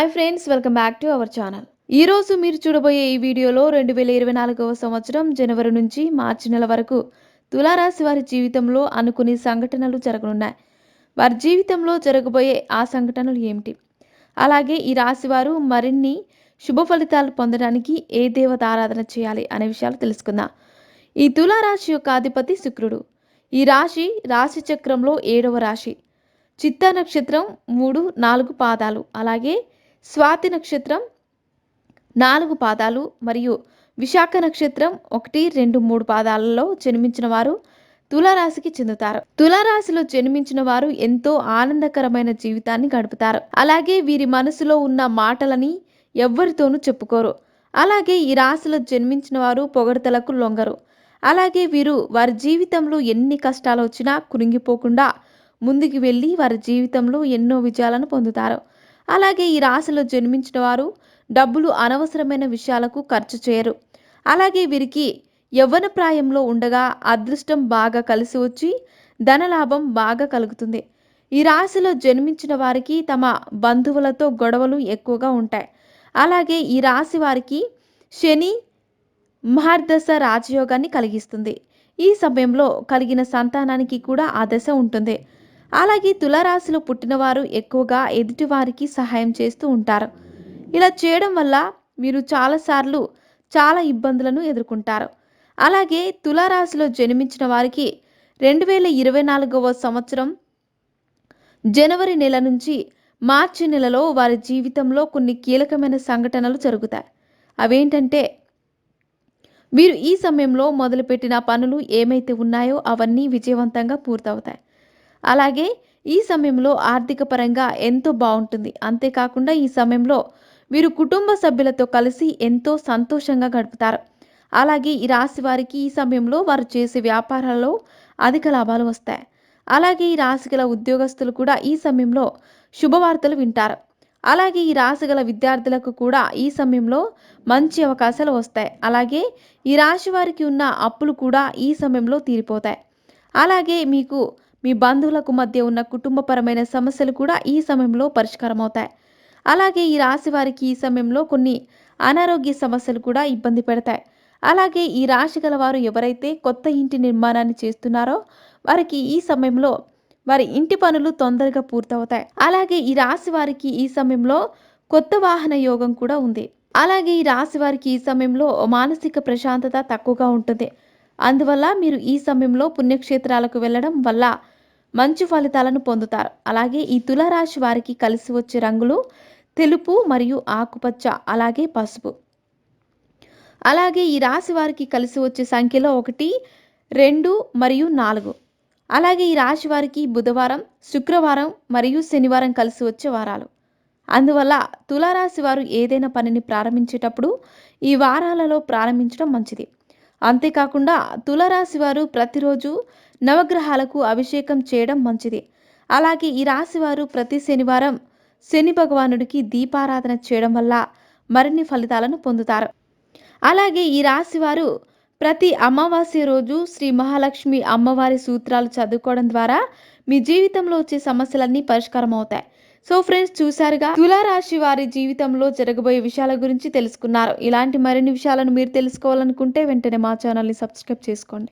Hi friends welcome back to our channel ఈ రోజు మీరు చూడబోయే ఈ వీడియోలో రెండు వేల ఇరవై నాలుగవ సంవత్సరం జనవరి నుంచి మార్చి నెల వరకు తులారాశి వారి జీవితంలో అనుకుని సంఘటనలు జరగనున్నాయి. వారి జీవితంలో జరగబోయే ఆ సంఘటనలు ఏమిటి? అలాగే ఈ రాశి వారు మరిన్ని శుభ ఫలితాలు పొందడానికి ఏ దేవత ఆరాధన చేయాలి అనే విషయాలు తెలుసుకుందాం. ఈ తులారాశి యొక్క అధిపతి శుక్రుడు. ఈ రాశి రాశి చక్రంలో ఏడవ రాశి. చిత్త నక్షత్రం మూడు నాలుగు పాదాలు. అలాగే స్వాతి నక్షత్రం నాలుగు పాదాలు మరియు విశాఖ నక్షత్రం ఒకటి రెండు మూడు పాదాలలో జన్మించిన వారు తులారాశికి చెందుతారు. తులారాశిలో జన్మించిన వారు ఎంతో ఆనందకరమైన జీవితాన్ని గడుపుతారు. అలాగే వీరి మనసులో ఉన్న మాటలని ఎవ్వరితోనూ చెప్పుకోరు. అలాగే ఈ రాశిలో జన్మించిన వారు పొగడతలకు లొంగరు. అలాగే వీరు వారి జీవితంలో ఎన్ని కష్టాలు వచ్చినా కురింగిపోకుండా ముందుకు వెళ్ళి వారి జీవితంలో ఎన్నో విజయాలను పొందుతారు. అలాగే ఈ రాశిలో జన్మించిన వారు డబ్బులు అనవసరమైన విషయాలకు ఖర్చు చేయరు. అలాగే వీరికి యవ్వన ప్రాయంలో ఉండగా అదృష్టం బాగా కలిసి వచ్చి ధనలాభం బాగా కలుగుతుంది. ఈ రాశిలో జన్మించిన వారికి తమ బంధువులతో గొడవలు ఎక్కువగా ఉంటాయి. అలాగే ఈ రాశి వారికి శని మహర్దశ రాజయోగాన్ని కలిగిస్తుంది. ఈ సమయంలో కలిగిన సంతానానికి కూడా ఆ దశ ఉంటుంది. అలాగే తులరాశిలో పుట్టినవారు ఎక్కువగా ఎదుటివారికి సహాయం చేస్తూ ఉంటారు. ఇలా చేయడం వల్ల మీరు చాలాసార్లు చాలా ఇబ్బందులను ఎదుర్కొంటారు. అలాగే తులారాశిలో జన్మించిన వారికి రెండు వేల ఇరవై నాలుగవ సంవత్సరం జనవరి నెల నుంచి మార్చి నెలలో వారి జీవితంలో కొన్ని కీలకమైన సంఘటనలు జరుగుతాయి. అవేంటంటే వీరు ఈ సమయంలో మొదలుపెట్టిన పనులు ఏమైతే ఉన్నాయో అవన్నీ విజయవంతంగా పూర్తవుతాయి. అలాగే ఈ సమయంలో ఆర్థిక పరంగా ఎంతో బాగుంటుంది. అంతేకాకుండా ఈ సమయంలో వీరు కుటుంబ సభ్యులతో కలిసి ఎంతో సంతోషంగా గడుపుతారు. అలాగే ఈ రాశి వారికి ఈ సమయంలో వారు చేసే వ్యాపారాల్లో అధిక లాభాలు వస్తాయి. అలాగే ఈ రాశి గల ఉద్యోగస్తులు కూడా ఈ సమయంలో శుభవార్తలు వింటారు. అలాగే ఈ రాశి గల విద్యార్థులకు కూడా ఈ సమయంలో మంచి అవకాశాలు వస్తాయి. అలాగే ఈ రాశి వారికి ఉన్న అప్పులు కూడా ఈ సమయంలో తీరిపోతాయి. అలాగే మీకు మీ బంధువులకు మధ్య ఉన్న కుటుంబపరమైన సమస్యలు కూడా ఈ సమయంలో పరిష్కారం అవుతాయి అలాగే ఈ రాశి వారికి ఈ సమయంలో కొన్ని అనారోగ్య సమస్యలు కూడా ఇబ్బంది పెడతాయి. అలాగే ఈ రాశి గల వారు ఎవరైతే కొత్త ఇంటి నిర్మాణాన్ని చేస్తున్నారో వారికి ఈ సమయంలో వారి ఇంటి పనులు తొందరగా పూర్తవుతాయి. అలాగే ఈ రాశి వారికి ఈ సమయంలో కొత్త వాహన యోగం కూడా ఉంది. అలాగే ఈ రాశి వారికి ఈ సమయంలో మానసిక ప్రశాంతత తక్కువగా ఉంటుంది. అందువల్ల మీరు ఈ సమయంలో పుణ్యక్షేత్రాలకు వెళ్ళడం వల్ల మంచి ఫలితాలను పొందుతారు. అలాగే ఈ తులారాశి వారికి కలిసి వచ్చే రంగులు తెలుపు మరియు ఆకుపచ్చ అలాగే పసుపు. అలాగే ఈ రాశి వారికి కలిసి వచ్చే సంఖ్యలో ఒకటి రెండు మరియు నాలుగు. అలాగే ఈ రాశి వారికి బుధవారం శుక్రవారం మరియు శనివారం కలిసి వచ్చే వారాలు. అందువల్ల తులారాశి వారు ఏదైనా పనిని ప్రారంభించేటప్పుడు ఈ వారాలలో ప్రారంభించడం మంచిది. అంతేకాకుండా తులరాశి వారు ప్రతిరోజు నవగ్రహాలకు అభిషేకం చేయడం మంచిది. అలాగే ఈ రాశి వారు ప్రతి శనివారం శని భగవానుడికి దీపారాధన చేయడం వల్ల మరిన్ని ఫలితాలను పొందుతారు. అలాగే ఈ రాశి వారు ప్రతి అమావాస్య రోజు శ్రీ మహాలక్ష్మి అమ్మవారి సూత్రాలు చదువుకోవడం ద్వారా మీ జీవితంలో వచ్చే సమస్యలన్నీ పరిష్కారం అవుతాయి సో ఫ్రెండ్స్ చూసారుగా తులారాశి వారి జీవితంలో జరగబోయే విషయాల గురించి తెలుసుకున్నారు. ఇలాంటి మరిన్ని విషయాలను మీరు తెలుసుకోవాలనుకుంటే వెంటనే మా ఛానల్ని సబ్స్క్రైబ్ చేసుకోండి.